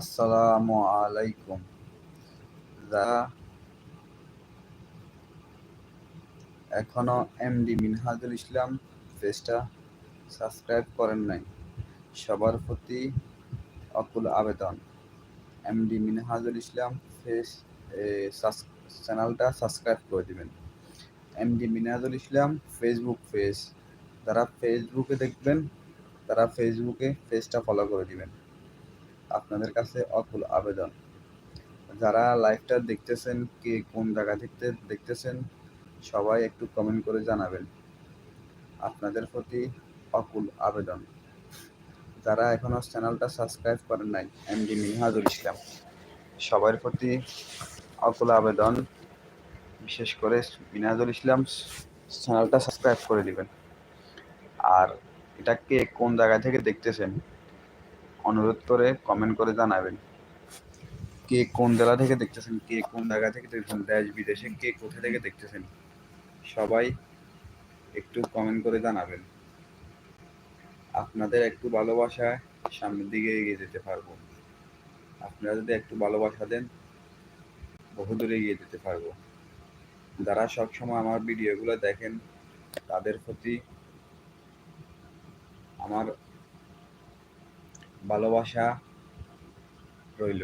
আসসালামু আলাইকুম। এখনও এমডি মিনহাজুল ইসলাম পেজটা সাবস্ক্রাইব করেন নাই। সবার প্রতি অকুল আবেদন। এমডি মিনহাজুল ইসলাম ফেস চ্যানেলটা সাবস্ক্রাইব করে দিবেন। MD Minhajul Islam Facebook page. যারা ফেসবুকে দেখবেন, তারা ফেসবুকে পেজটা ফলো করে দিবেন। আপনাদের কাছে অকুল আবেদন। যারা লাইভটা দেখতেছেন, কে কোন জায়গা থেকে দেখতেছেন, সবাই একটু কমেন্ট করে জানাবেন। আপনাদের প্রতি অকুল আবেদন। যারা এখনও চ্যানেলটা সাবস্ক্রাইব করেন নাই এম এমডি মিনহাজুল ইসলাম, সবার প্রতি অকুল আবেদন। বিশেষ করে মিনহাজুল ইসলাম চ্যানেলটা সাবস্ক্রাইব করে দিবেন। আর এটা কে কোন জায়গা থেকে দেখতেছেন অনুরোধ করে কমেন্ট করে জানাবেন। কে কোন জেলা থেকে দেখতেছেন, কে কোন জায়গা থেকে দেখতেছেন, দেশ, বিদেশে কে কোথা থেকে দেখতেছেন, সবাই একটু কমেন্ট করে জানাবেন। আপনাদের একটু ভালোবাসায় সামনের দিকে এগিয়ে যেতে পারব। আপনারা যদি একটু ভালোবাসা দেন, বহু দূরে এগিয়ে যেতে পারব। যারা সবসময় আমার ভিডিওগুলো দেখেন, তাদের প্রতি আমার ভালোবাসা রইল।